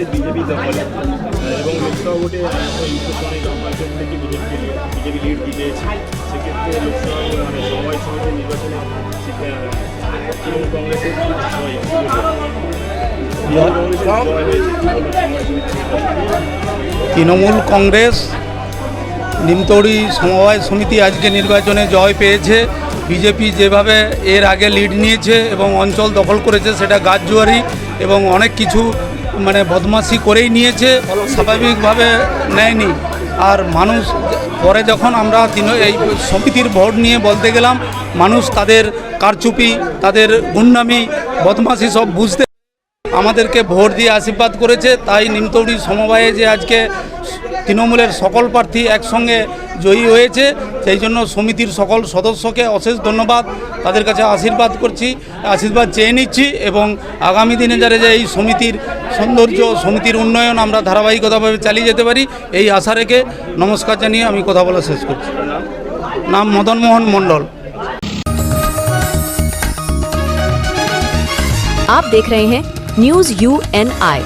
এবং লোকসভা ভোটে থেকে বিজেপি বিজেপি লিড সেক্ষেত্রে লোকসভা মানে নির্বাচনে তৃণমূল কংগ্রেসের তৃণমূল কংগ্রেস নিমতৌড়ি সমবায় সমিতি আজকে নির্বাচনে জয় পেয়েছে। বিজেপি যেভাবে এর আগে লিড নিয়েছে এবং অঞ্চল দখল করেছে, সেটা গাছজুয়ারি এবং অনেক কিছু মানে বদমাশি করেই নিয়েছে, স্বাভাবিকভাবে নেয়নি। আর মানুষ পরে যখন আমরা তিন এই সমিতির ভোট নিয়ে বলতে গেলাম, মানুষ তাদের কারচুপি, তাদের গুন্ডামি, বদমাশি সব বুঝতে আমাদেরকে ভোট দিয়ে আশীর্বাদ করেছে। তাই নিমতৌড়ি সমবায়ে যে আজকে তৃণমূলের সকল প্রার্থী একসঙ্গে জয়ী হয়েছে, সেই জন্য সমিতির সকল সদস্যকে অশেষ ধন্যবাদ। তাদের কাছে আশীর্বাদ করছি, আশীর্বাদ চেয়ে নিচ্ছি এবং আগামী দিনে যারা যে এই সমিতির সৌন্দর্য সমিতির উন্নয়ন আমরা ধারাবাহিকতাভাবে চালিয়ে যেতে পারি এই আশা রেখে নমস্কার জানিয়ে আমি কথা বলা শেষ করছি নাম মদন মোহন মণ্ডল आप देख रहे हैं न्यूज यू एन आई